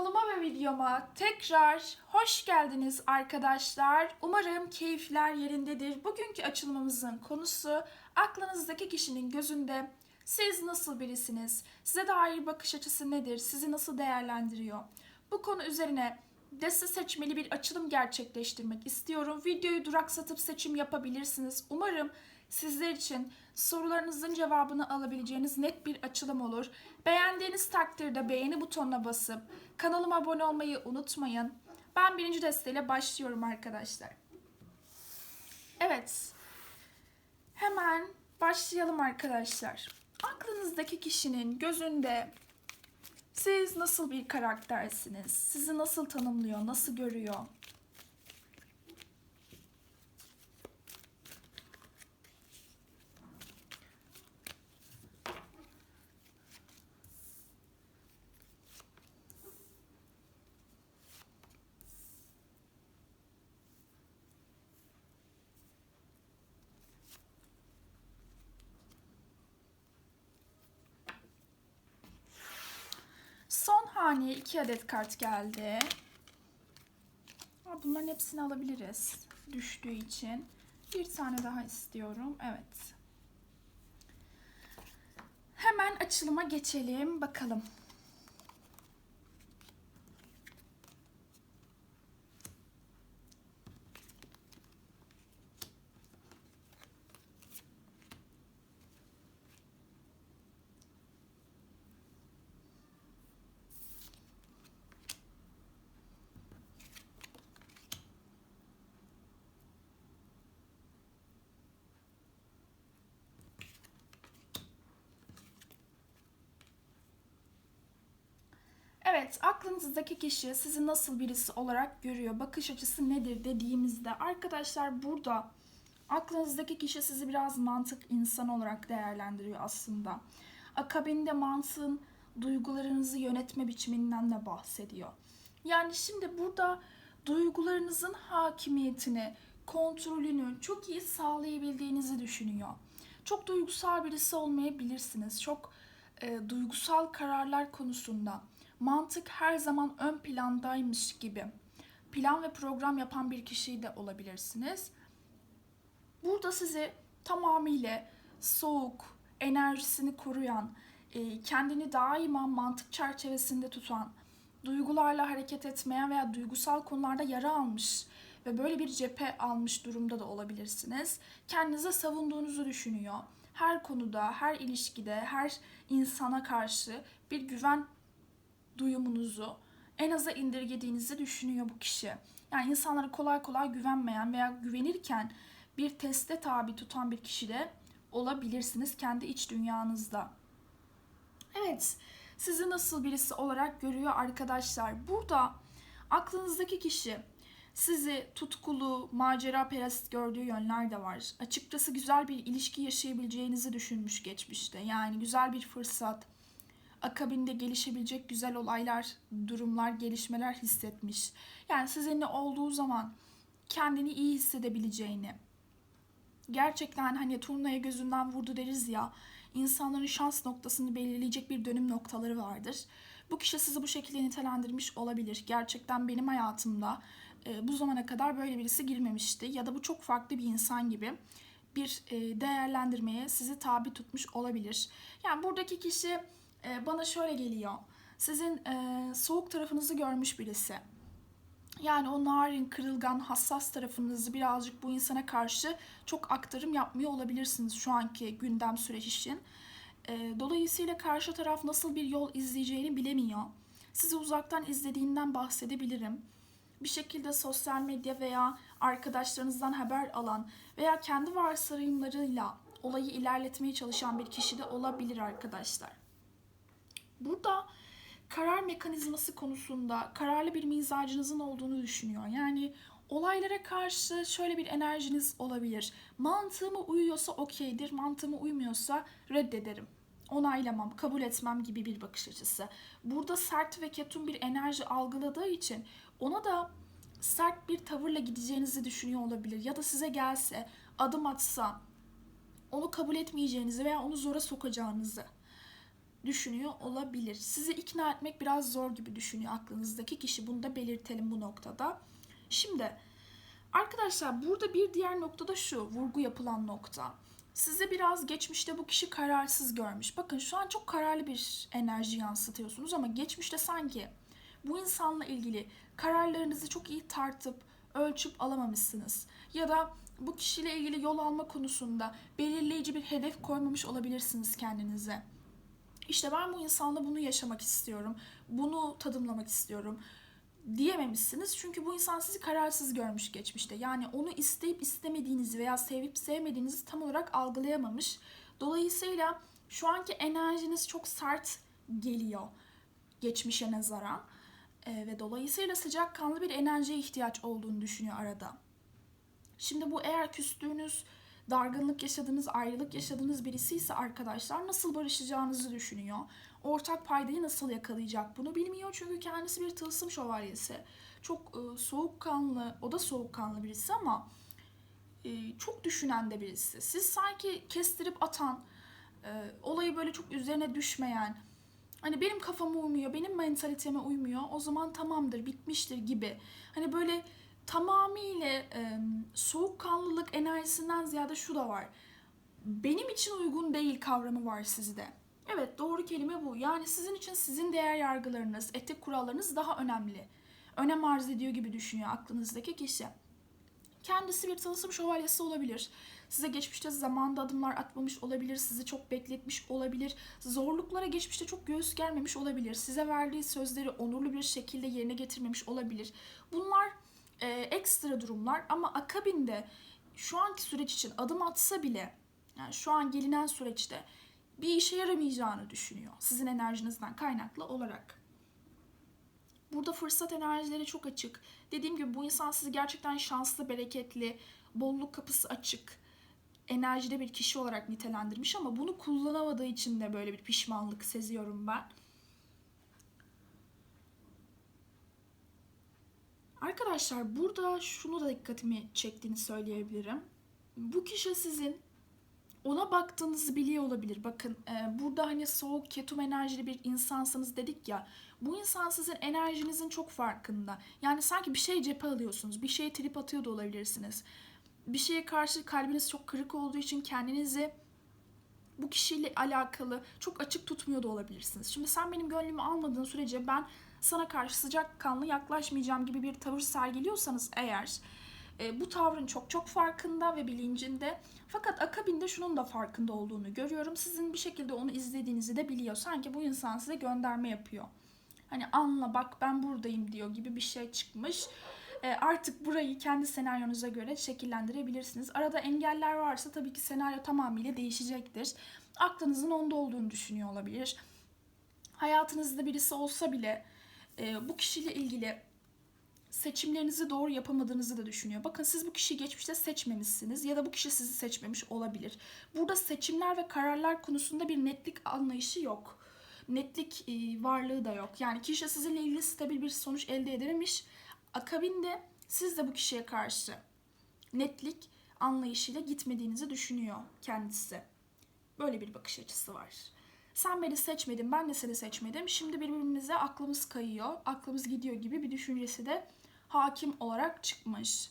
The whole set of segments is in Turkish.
Kanalıma ve videoma tekrar hoş geldiniz arkadaşlar. Umarım keyifler yerindedir. Bugünkü açılımımızın konusu aklınızdaki kişinin gözünde siz nasıl birisiniz? Size dair bakış açısı nedir? Sizi nasıl değerlendiriyor? Bu konu üzerine deste seçmeli bir açılım gerçekleştirmek istiyorum. Videoyu duraksatıp seçim yapabilirsiniz. Umarım sizler için sorularınızın cevabını alabileceğiniz net bir açılım olur. Beğendiğiniz takdirde beğeni butonuna basıp kanalıma abone olmayı unutmayın. Ben birinci desteyle başlıyorum arkadaşlar. Evet. Hemen başlayalım arkadaşlar. Aklınızdaki kişinin gözünde siz nasıl bir karaktersiniz? Sizi nasıl tanımlıyor? Nasıl görüyor? Haneye iki adet kart geldi. Bunların hepsini alabiliriz. Düştüğü için. Bir tane daha istiyorum. Evet. Hemen açılıma geçelim. Bakalım. Evet, aklınızdaki kişi sizi nasıl birisi olarak görüyor, bakış açısı nedir dediğimizde arkadaşlar burada aklınızdaki kişi sizi biraz mantık insan olarak değerlendiriyor aslında. Akabinde mantığın duygularınızı yönetme biçiminden de bahsediyor. Yani şimdi burada duygularınızın hakimiyetini, kontrolünü çok iyi sağlayabildiğinizi düşünüyor. Çok duygusal birisi olmayabilirsiniz. Çok e, duygusal kararlar konusunda mantık her zaman ön plandaymış gibi plan ve program yapan bir kişi de olabilirsiniz. Burada sizi tamamıyla soğuk, enerjisini koruyan, e, kendini daima mantık çerçevesinde tutan, duygularla hareket etmeyen veya duygusal konularda yara almış ve böyle bir cephe almış durumda da olabilirsiniz. Kendinize savunduğunuzu düşünüyor. Her konuda, her ilişkide, her insana karşı bir güven duyumunuzu en aza indirgediğinizi düşünüyor bu kişi. Yani insanlara kolay kolay güvenmeyen veya güvenirken bir teste tabi tutan bir kişi de olabilirsiniz kendi iç dünyanızda. Evet, sizi nasıl birisi olarak görüyor arkadaşlar? Burada aklınızdaki kişi sizi tutkulu, macera perest gördüğü yönler de var. Açıkçası güzel bir ilişki yaşayabileceğinizi düşünmüş geçmişte. Yani güzel bir fırsat, akabinde gelişebilecek güzel olaylar, durumlar, gelişmeler hissetmiş. Yani sizinle olduğu zaman kendini iyi hissedebileceğini, gerçekten hani turnaya gözünden vurdu deriz ya, insanların şans noktasını belirleyecek bir dönüm noktaları vardır. Bu kişi sizi bu şekilde nitelendirmiş olabilir. Gerçekten benim hayatımda e, bu zamana kadar böyle birisi girmemişti ya da bu çok farklı bir insan gibi bir e, değerlendirmeye sizi tabi tutmuş olabilir. Yani buradaki kişi e, bana şöyle geliyor. Sizin e, soğuk tarafınızı görmüş birisi. Yani o narin, kırılgan, hassas tarafınızı birazcık bu insana karşı çok aktarım yapmıyor olabilirsiniz şu anki gündem süreç için. E, dolayısıyla karşı taraf nasıl bir yol izleyeceğini bilemiyor. Sizi uzaktan izlediğinden bahsedebilirim. Bir şekilde sosyal medya veya arkadaşlarınızdan haber alan veya kendi varsayımlarıyla olayı ilerletmeye çalışan bir kişi de olabilir arkadaşlar. Burada karar mekanizması konusunda kararlı bir mizacınızın olduğunu düşünüyor. Yani olaylara karşı şöyle bir enerjiniz olabilir. Mantığıma uyuyorsa okeydir, mantığıma uymuyorsa reddederim. Onaylamam, kabul etmem gibi bir bakış açısı. Burada sert ve ketum bir enerji algıladığı için ona da sert bir tavırla gideceğinizi düşünüyor olabilir. Ya da size gelse, adım atsa onu kabul etmeyeceğinizi veya onu zora sokacağınızı düşünüyor olabilir. Sizi ikna etmek biraz zor gibi düşünüyor aklınızdaki kişi. Bunu da belirtelim bu noktada. Şimdi arkadaşlar burada bir diğer nokta da şu vurgu yapılan nokta. Sizi biraz geçmişte bu kişi kararsız görmüş. Bakın şu an çok kararlı bir enerji yansıtıyorsunuz ama geçmişte sanki bu insanla ilgili kararlarınızı çok iyi tartıp ölçüp alamamışsınız. Ya da bu kişiyle ilgili yol alma konusunda belirleyici bir hedef koymamış olabilirsiniz kendinize. İşte ben bu insanla bunu yaşamak istiyorum. Bunu tadımlamak istiyorum diyememişsiniz. Çünkü bu insan sizi kararsız görmüş geçmişte. Yani onu isteyip istemediğinizi veya sevip sevmediğinizi tam olarak algılayamamış. Dolayısıyla şu anki enerjiniz çok sert geliyor geçmişe nazaran. Ee, ve dolayısıyla sıcakkanlı bir enerjiye ihtiyaç olduğunu düşünüyor arada. Şimdi bu eğer küstüğünüz, dargınlık yaşadığınız, ayrılık yaşadığınız birisi ise arkadaşlar nasıl barışacağınızı düşünüyor. Ortak paydayı nasıl yakalayacak bunu bilmiyor çünkü kendisi bir tılsım şövalyesi. Çok e, soğukkanlı, o da soğukkanlı birisi ama e, çok düşünen de birisi. Siz sanki kestirip atan, e, olayı böyle çok üzerine düşmeyen, hani benim kafama uymuyor, benim mentaliteme uymuyor, o zaman tamamdır, bitmiştir gibi. Hani böyle tamamıyla e, soğukkanlılık enerjisinden ziyade şu da var. Benim için uygun değil kavramı var sizde. Evet doğru kelime bu. Yani sizin için sizin değer yargılarınız, etik kurallarınız daha önemli. Önem arz ediyor gibi düşünüyor aklınızdaki kişi. Kendisi bir tılsım şövalyesi olabilir. Size geçmişte zamanda adımlar atmamış olabilir, sizi çok bekletmiş olabilir, zorluklara geçmişte çok göğüs germemiş olabilir, size verdiği sözleri onurlu bir şekilde yerine getirmemiş olabilir. Bunlar e, ekstra durumlar ama akabinde şu anki süreç için adım atsa bile, yani şu an gelinen süreçte bir işe yaramayacağını düşünüyor sizin enerjinizden kaynaklı olarak. Burada fırsat enerjileri çok açık. Dediğim gibi bu insan sizi gerçekten şanslı, bereketli, bolluk kapısı açık, enerjide bir kişi olarak nitelendirmiş ama bunu kullanamadığı için de böyle bir pişmanlık seziyorum ben. Arkadaşlar burada şunu da dikkatimi çektiğini söyleyebilirim. Bu kişi sizin ona baktığınızı biliyor olabilir. Bakın e, burada hani soğuk ketum enerjili bir insansınız dedik ya. Bu insan sizin enerjinizin çok farkında. Yani sanki bir şey cephe alıyorsunuz. Bir şeye trip atıyor da olabilirsiniz. Bir şeye karşı kalbiniz çok kırık olduğu için kendinizi bu kişiyle alakalı çok açık tutmuyor da olabilirsiniz. Şimdi sen benim gönlümü almadığın sürece ben sana karşı sıcak kanlı yaklaşmayacağım gibi bir tavır sergiliyorsanız eğer e, bu tavrın çok çok farkında ve bilincinde. Fakat akabinde şunun da farkında olduğunu görüyorum. Sizin bir şekilde onu izlediğinizi de biliyor. Sanki bu insan size gönderme yapıyor. Hani anla bak ben buradayım diyor gibi bir şey çıkmış. E, artık burayı kendi senaryonuza göre şekillendirebilirsiniz. Arada engeller varsa tabii ki senaryo tamamıyla değişecektir. Aklınızın onda olduğunu düşünüyor olabilir. Hayatınızda birisi olsa bile e, bu kişiyle ilgili seçimlerinizi doğru yapamadığınızı da düşünüyor. Bakın siz bu kişiyi geçmişte seçmemişsiniz ya da bu kişi sizi seçmemiş olabilir. Burada seçimler ve kararlar konusunda bir netlik anlayışı yok. Netlik e, varlığı da yok. Yani kişi sizinle ilgili stabil bir sonuç elde edememiş. Akabinde siz de bu kişiye karşı netlik anlayışıyla gitmediğinizi düşünüyor kendisi. Böyle bir bakış açısı var. Sen beni seçmedin, ben de seni seçmedim. Şimdi birbirimize aklımız kayıyor, aklımız gidiyor gibi bir düşüncesi de hakim olarak çıkmış.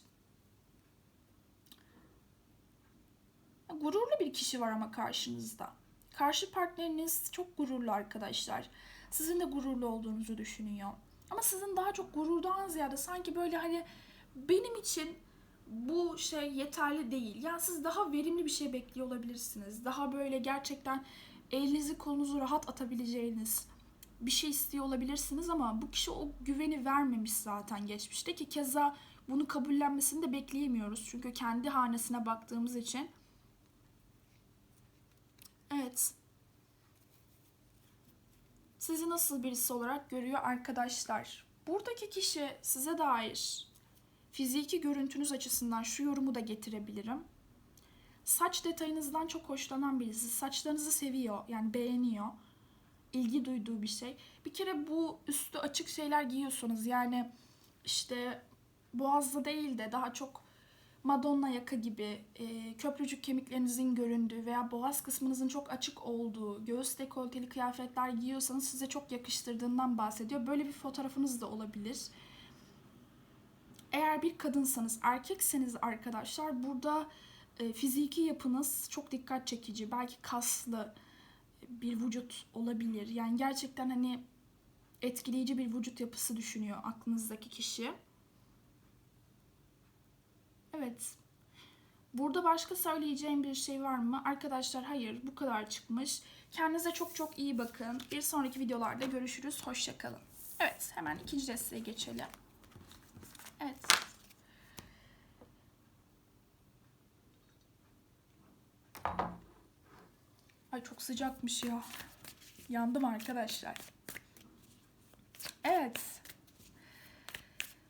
Gururlu bir kişi var ama karşınızda. Karşı partneriniz çok gururlu arkadaşlar. Sizin de gururlu olduğunuzu düşünüyor. Ama sizin daha çok gururdan ziyade sanki böyle hani benim için bu şey yeterli değil. Yani siz daha verimli bir şey bekliyor olabilirsiniz. Daha böyle gerçekten elinizi kolunuzu rahat atabileceğiniz bir şey istiyor olabilirsiniz ama bu kişi o güveni vermemiş zaten geçmişte ki keza bunu kabullenmesini de bekleyemiyoruz. Çünkü kendi hanesine baktığımız için. Evet. Sizi nasıl birisi olarak görüyor arkadaşlar? Buradaki kişi size dair fiziki görüntünüz açısından şu yorumu da getirebilirim. Saç detayınızdan çok hoşlanan birisi. Saçlarınızı seviyor yani beğeniyor ilgi duyduğu bir şey. Bir kere bu üstü açık şeyler giyiyorsunuz. Yani işte boğazlı değil de daha çok Madonna yaka gibi e, köprücük kemiklerinizin göründüğü veya boğaz kısmınızın çok açık olduğu, göğüs dekolteli kıyafetler giyiyorsanız size çok yakıştırdığından bahsediyor. Böyle bir fotoğrafınız da olabilir. Eğer bir kadınsanız, erkekseniz arkadaşlar burada e, fiziki yapınız çok dikkat çekici. Belki kaslı bir vücut olabilir. Yani gerçekten hani etkileyici bir vücut yapısı düşünüyor aklınızdaki kişi. Evet. Burada başka söyleyeceğim bir şey var mı? Arkadaşlar hayır bu kadar çıkmış. Kendinize çok çok iyi bakın. Bir sonraki videolarda görüşürüz. Hoşçakalın. Evet hemen ikinci desteğe geçelim. Evet. Ay çok sıcakmış ya. Yandım arkadaşlar. Evet.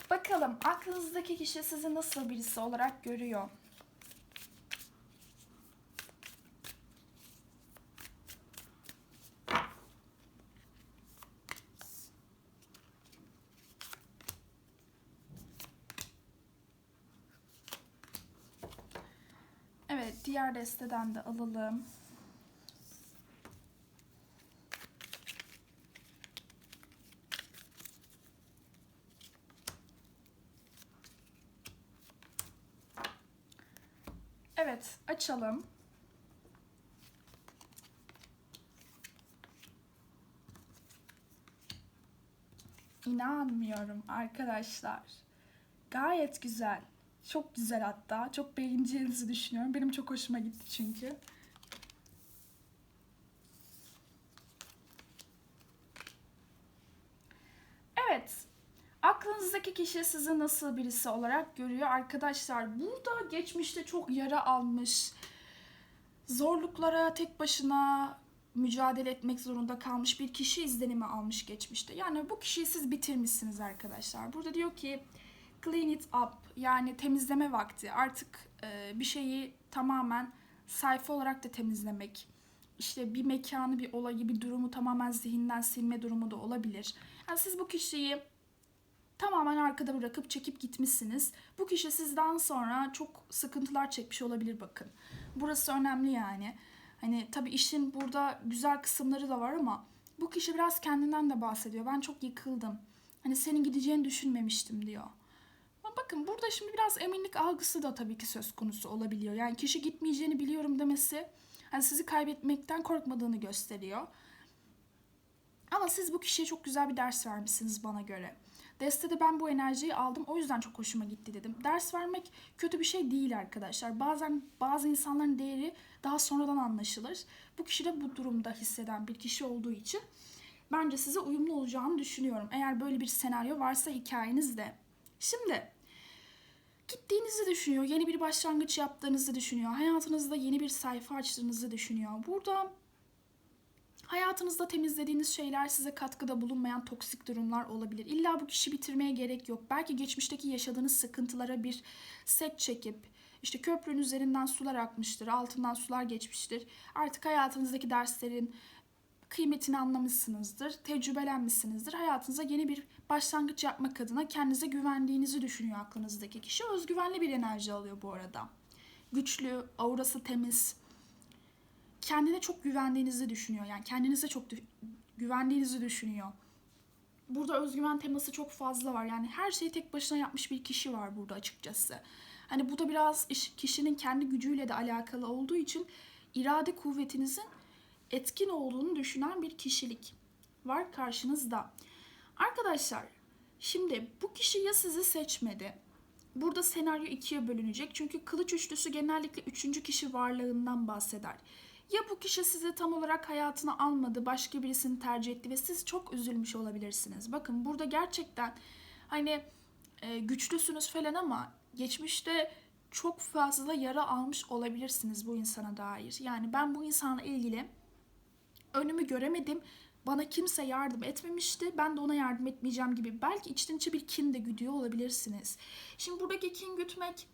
Bakalım aklınızdaki kişi sizi nasıl birisi olarak görüyor? Evet, diğer desteden de alalım. Evet, açalım. İnanmıyorum arkadaşlar. Gayet güzel. Çok güzel hatta. Çok beğeneceğinizi düşünüyorum. Benim çok hoşuma gitti çünkü. Evet. Aklınızdaki kişi sizi nasıl birisi olarak görüyor arkadaşlar? Burada geçmişte çok yara almış, zorluklara tek başına mücadele etmek zorunda kalmış bir kişi izlenimi almış geçmişte. Yani bu kişiyi siz bitirmişsiniz arkadaşlar. Burada diyor ki clean it up yani temizleme vakti. Artık e, bir şeyi tamamen sayfa olarak da temizlemek. İşte bir mekanı, bir olayı, bir durumu tamamen zihinden silme durumu da olabilir. Yani siz bu kişiyi tamamen arkada bırakıp çekip gitmişsiniz. Bu kişi sizden sonra çok sıkıntılar çekmiş olabilir bakın. Burası önemli yani. Hani tabii işin burada güzel kısımları da var ama bu kişi biraz kendinden de bahsediyor. Ben çok yıkıldım. Hani senin gideceğini düşünmemiştim diyor. Ama bakın burada şimdi biraz eminlik algısı da tabii ki söz konusu olabiliyor. Yani kişi gitmeyeceğini biliyorum demesi hani sizi kaybetmekten korkmadığını gösteriyor. Ama siz bu kişiye çok güzel bir ders vermişsiniz bana göre. Destede ben bu enerjiyi aldım. O yüzden çok hoşuma gitti dedim. Ders vermek kötü bir şey değil arkadaşlar. Bazen bazı insanların değeri daha sonradan anlaşılır. Bu kişi de bu durumda hisseden bir kişi olduğu için bence size uyumlu olacağını düşünüyorum. Eğer böyle bir senaryo varsa hikayenizde. Şimdi gittiğinizi düşünüyor. Yeni bir başlangıç yaptığınızı düşünüyor. Hayatınızda yeni bir sayfa açtığınızı düşünüyor. Burada Hayatınızda temizlediğiniz şeyler size katkıda bulunmayan toksik durumlar olabilir. İlla bu kişi bitirmeye gerek yok. Belki geçmişteki yaşadığınız sıkıntılara bir set çekip işte köprünün üzerinden sular akmıştır, altından sular geçmiştir. Artık hayatınızdaki derslerin kıymetini anlamışsınızdır, tecrübelenmişsinizdir. Hayatınıza yeni bir başlangıç yapmak adına kendinize güvendiğinizi düşünüyor aklınızdaki kişi. Özgüvenli bir enerji alıyor bu arada. Güçlü, aurası temiz, kendine çok güvendiğinizi düşünüyor. Yani kendinize çok güvendiğinizi düşünüyor. Burada özgüven teması çok fazla var. Yani her şeyi tek başına yapmış bir kişi var burada açıkçası. Hani bu da biraz kişinin kendi gücüyle de alakalı olduğu için irade kuvvetinizin etkin olduğunu düşünen bir kişilik var karşınızda. Arkadaşlar şimdi bu kişi ya sizi seçmedi. Burada senaryo ikiye bölünecek. Çünkü kılıç üçlüsü genellikle üçüncü kişi varlığından bahseder. Ya bu kişi sizi tam olarak hayatına almadı, başka birisini tercih etti ve siz çok üzülmüş olabilirsiniz. Bakın burada gerçekten hani e, güçlüsünüz falan ama geçmişte çok fazla yara almış olabilirsiniz bu insana dair. Yani ben bu insanla ilgili önümü göremedim. Bana kimse yardım etmemişti. Ben de ona yardım etmeyeceğim gibi. Belki içten içe bir kin de güdüyor olabilirsiniz. Şimdi buradaki kin gütmek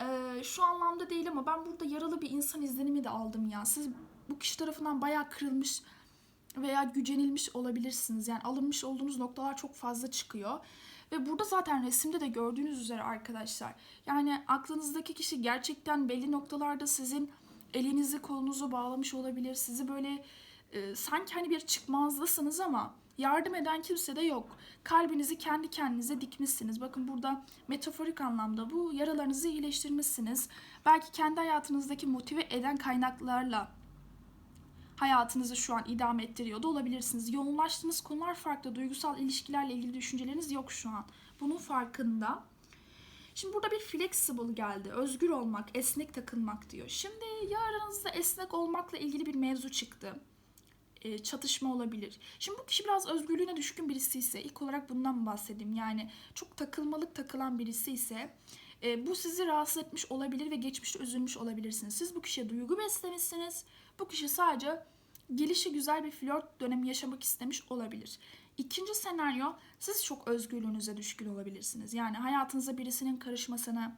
ee, şu anlamda değil ama ben burada yaralı bir insan izlenimi de aldım ya. Siz bu kişi tarafından bayağı kırılmış veya gücenilmiş olabilirsiniz. Yani alınmış olduğunuz noktalar çok fazla çıkıyor. Ve burada zaten resimde de gördüğünüz üzere arkadaşlar. Yani aklınızdaki kişi gerçekten belli noktalarda sizin elinizi kolunuzu bağlamış olabilir. Sizi böyle e, sanki hani bir çıkmazdasınız ama yardım eden kimse de yok. Kalbinizi kendi kendinize dikmişsiniz. Bakın burada metaforik anlamda bu yaralarınızı iyileştirmişsiniz. Belki kendi hayatınızdaki motive eden kaynaklarla hayatınızı şu an idame ettiriyor da olabilirsiniz. Yoğunlaştığınız konular farklı. Duygusal ilişkilerle ilgili düşünceleriniz yok şu an. Bunun farkında. Şimdi burada bir flexible geldi. Özgür olmak, esnek takılmak diyor. Şimdi ya aranızda esnek olmakla ilgili bir mevzu çıktı. E, çatışma olabilir. Şimdi bu kişi biraz özgürlüğüne düşkün birisi ise ilk olarak bundan bahsedeyim? Yani çok takılmalık takılan birisi ise e, bu sizi rahatsız etmiş olabilir ve geçmişte üzülmüş olabilirsiniz. Siz bu kişiye duygu beslemişsiniz. Bu kişi sadece gelişi güzel bir flört dönemi yaşamak istemiş olabilir. İkinci senaryo siz çok özgürlüğünüze düşkün olabilirsiniz. Yani hayatınıza birisinin karışmasını,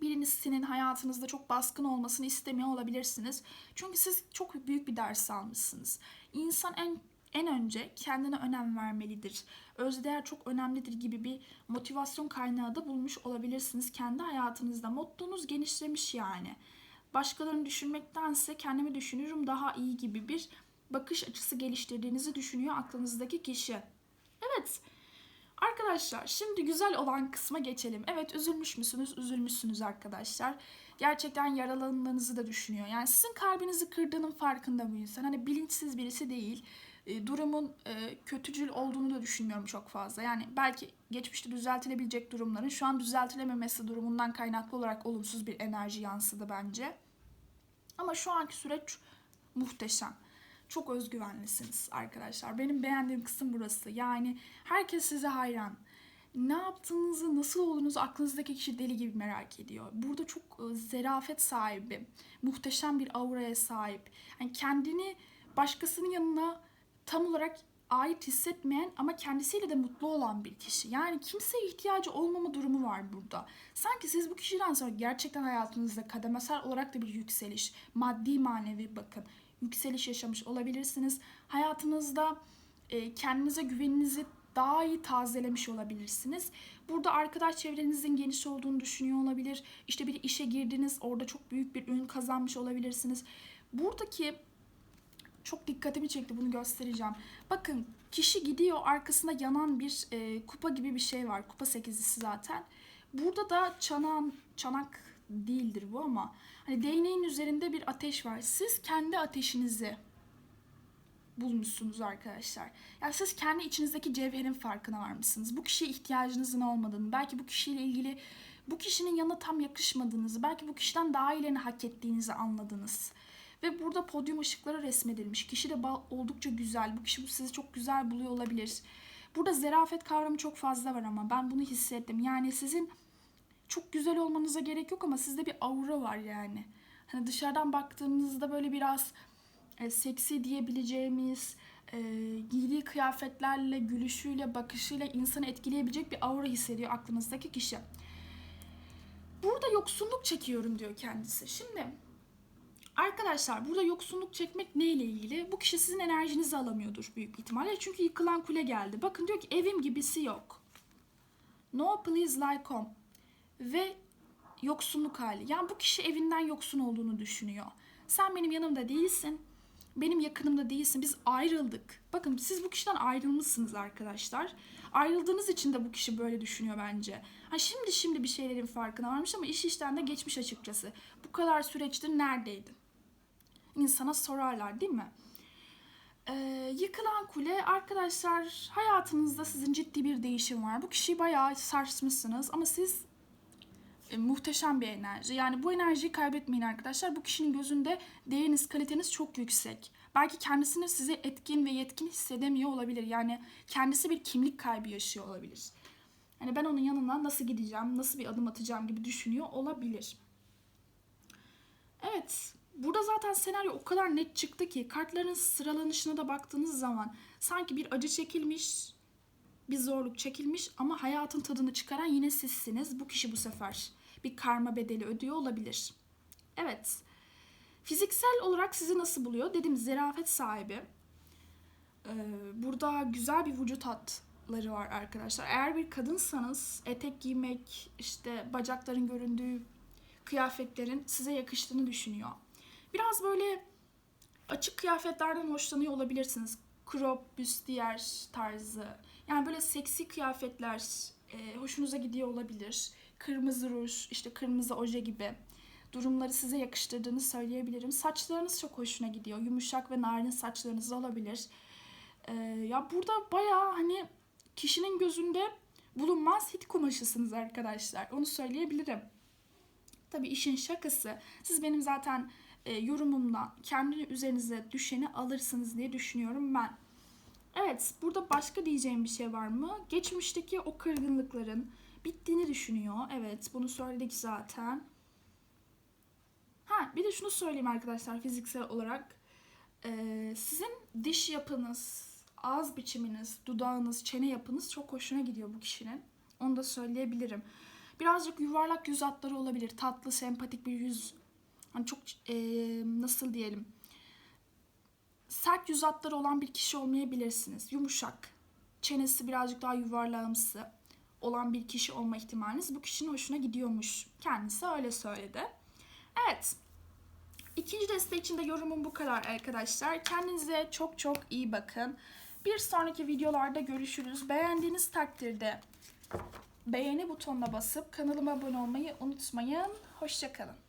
birisinin hayatınızda çok baskın olmasını istemiyor olabilirsiniz. Çünkü siz çok büyük bir ders almışsınız. İnsan en en önce kendine önem vermelidir. Özdeğer çok önemlidir gibi bir motivasyon kaynağı da bulmuş olabilirsiniz kendi hayatınızda. Mottonuz genişlemiş yani. Başkalarını düşünmektense kendimi düşünürüm daha iyi gibi bir bakış açısı geliştirdiğinizi düşünüyor aklınızdaki kişi. Evet. Arkadaşlar şimdi güzel olan kısma geçelim. Evet üzülmüş müsünüz? Üzülmüşsünüz arkadaşlar. Gerçekten yaralandığınızı da düşünüyor. Yani sizin kalbinizi kırdığının farkında bu insan. Hani bilinçsiz birisi değil. E, durumun e, kötücül olduğunu da düşünmüyorum çok fazla. Yani belki geçmişte düzeltilebilecek durumların şu an düzeltilememesi durumundan kaynaklı olarak olumsuz bir enerji yansıdı bence. Ama şu anki süreç muhteşem. Çok özgüvenlisiniz arkadaşlar. Benim beğendiğim kısım burası. Yani herkes size hayran. Ne yaptığınızı, nasıl olduğunuzu aklınızdaki kişi deli gibi merak ediyor. Burada çok e, zerafet sahibi, muhteşem bir auraya sahip. Yani kendini başkasının yanına tam olarak ait hissetmeyen ama kendisiyle de mutlu olan bir kişi. Yani kimseye ihtiyacı olmama durumu var burada. Sanki siz bu kişiden sonra gerçekten hayatınızda kademesel olarak da bir yükseliş, maddi manevi bakın yükseliş yaşamış olabilirsiniz. Hayatınızda e, kendinize güveninizi daha iyi tazelemiş olabilirsiniz. Burada arkadaş çevrenizin geniş olduğunu düşünüyor olabilir. İşte bir işe girdiniz, orada çok büyük bir ürün kazanmış olabilirsiniz. Buradaki çok dikkatimi çekti bunu göstereceğim. Bakın kişi gidiyor arkasında yanan bir e, kupa gibi bir şey var. Kupa sekizlisi zaten. Burada da çanan, çanak değildir bu ama hani değneğin üzerinde bir ateş var. Siz kendi ateşinizi bulmuşsunuz arkadaşlar. Yani siz kendi içinizdeki cevherin farkına varmışsınız. Bu kişiye ihtiyacınızın olmadığını, belki bu kişiyle ilgili bu kişinin yanına tam yakışmadığınızı, belki bu kişiden daha iyilerini hak ettiğinizi anladınız. Ve burada podyum ışıkları resmedilmiş. Kişi de oldukça güzel. Bu kişi sizi çok güzel buluyor olabilir. Burada zerafet kavramı çok fazla var ama ben bunu hissettim. Yani sizin çok güzel olmanıza gerek yok ama sizde bir aura var yani. Hani dışarıdan baktığımızda böyle biraz e, seksi diyebileceğimiz, e, giydiği kıyafetlerle, gülüşüyle, bakışıyla insanı etkileyebilecek bir aura hissediyor aklınızdaki kişi. Burada yoksunluk çekiyorum diyor kendisi. Şimdi Arkadaşlar burada yoksunluk çekmek neyle ilgili? Bu kişi sizin enerjinizi alamıyordur büyük ihtimalle. Çünkü yıkılan kule geldi. Bakın diyor ki evim gibisi yok. No please like home. Ve yoksunluk hali. Yani bu kişi evinden yoksun olduğunu düşünüyor. Sen benim yanımda değilsin. Benim yakınımda değilsin. Biz ayrıldık. Bakın siz bu kişiden ayrılmışsınız arkadaşlar. Ayrıldığınız için de bu kişi böyle düşünüyor bence. Ha şimdi şimdi bir şeylerin farkına varmış ama iş işten de geçmiş açıkçası. Bu kadar süreçtir neredeydin? insana sorarlar değil mi? Ee, yıkılan kule arkadaşlar hayatınızda sizin ciddi bir değişim var. Bu kişiyi bayağı sarsmışsınız ama siz e, muhteşem bir enerji. Yani bu enerjiyi kaybetmeyin arkadaşlar. Bu kişinin gözünde değeriniz, kaliteniz çok yüksek. Belki kendisini size etkin ve yetkin hissedemiyor olabilir. Yani kendisi bir kimlik kaybı yaşıyor olabilir. Yani ben onun yanına nasıl gideceğim, nasıl bir adım atacağım gibi düşünüyor olabilir. Evet, Burada zaten senaryo o kadar net çıktı ki kartların sıralanışına da baktığınız zaman sanki bir acı çekilmiş, bir zorluk çekilmiş ama hayatın tadını çıkaran yine sizsiniz. Bu kişi bu sefer bir karma bedeli ödüyor olabilir. Evet. Fiziksel olarak sizi nasıl buluyor? Dedim zerafet sahibi. Ee, burada güzel bir vücut hatları var arkadaşlar. Eğer bir kadınsanız etek giymek, işte bacakların göründüğü kıyafetlerin size yakıştığını düşünüyor. Biraz böyle açık kıyafetlerden hoşlanıyor olabilirsiniz. Crop, büstiyer tarzı. Yani böyle seksi kıyafetler e, hoşunuza gidiyor olabilir. Kırmızı ruj, işte kırmızı oje gibi durumları size yakıştırdığını söyleyebilirim. Saçlarınız çok hoşuna gidiyor. Yumuşak ve narin saçlarınız olabilir. Ee, ya burada bayağı hani kişinin gözünde bulunmaz hit kumaşısınız arkadaşlar. Onu söyleyebilirim. Tabii işin şakası. Siz benim zaten e, yorumumdan kendi üzerinize düşeni alırsınız diye düşünüyorum ben. Evet, burada başka diyeceğim bir şey var mı? Geçmişteki o kırgınlıkların bittiğini düşünüyor. Evet, bunu söyledik zaten. Ha, bir de şunu söyleyeyim arkadaşlar fiziksel olarak. Ee, sizin diş yapınız, ağız biçiminiz, dudağınız, çene yapınız çok hoşuna gidiyor bu kişinin. Onu da söyleyebilirim. Birazcık yuvarlak yüz hatları olabilir. Tatlı, sempatik bir yüz. Hani çok ee, nasıl diyelim. Sert yüz hatları olan bir kişi olmayabilirsiniz. Yumuşak, çenesi birazcık daha yuvarlağımsı olan bir kişi olma ihtimaliniz bu kişinin hoşuna gidiyormuş. Kendisi öyle söyledi. Evet. İkinci deste için de yorumum bu kadar arkadaşlar. Kendinize çok çok iyi bakın. Bir sonraki videolarda görüşürüz. Beğendiğiniz takdirde beğeni butonuna basıp kanalıma abone olmayı unutmayın. Hoşçakalın.